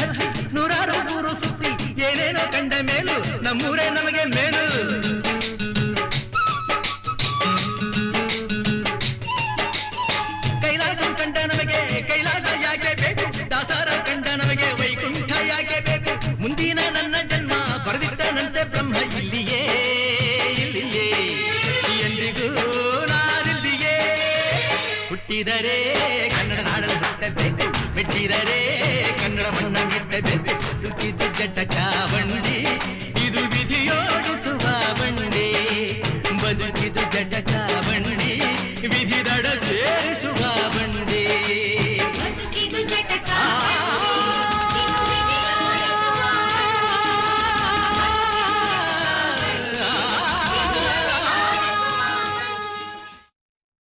ಹತ್ತಿ ನೂರಾರು ಊರು ಸುತ್ತಿ, ಏನೇನೋ ಕಂಡ ಮೇಲು ನಮ್ಮೂರೇ ನಮಗೆ ಮೇಲು. ಕೈಲಾಸ ಕಂಡ ನಮಗೆ, ಕೈಲಾಸ ಯಾಕೆ ಬೇಕು? ದಾಸಾರ ಕಂಡ ನಮಗೆ, ವೈಕುಂಠ ಯಾಕೆ ಬೇಕು? ಮುಂದಿನ ನನ್ನ ಜನ್ಮ ಬರೆದಿಟ್ಟನಂತೆ ಬ್ರಹ್ಮ ಇಲ್ಲಿಯೇ ಇಲ್ಲಿಯೇ. ಎಂದಿಗೂ ನಾನಿಲ್ಲಿಯೇ. ಹುಟ್ಟಿದರೆ ಕನ್ನಡ ನಾಡಲು ಹುಟ್ಟಬೇಕು ಬಿಟ್ಟಿದರೆ ಕನ್ನಡ ಮಣ್ಣ ಮೆಟ್ಟಬೇಕು ಬದುಕಿದು ಜಟಕ ಬಂಡಿ ಇದು ವಿಧಿಯೋಡಿಸುವ ಬಂಡಿ ಬದುಕಿದು ಜಟಕ ಬಂಡಿ ವಿಧಿ ದಡ ಸೇರಿಸುವ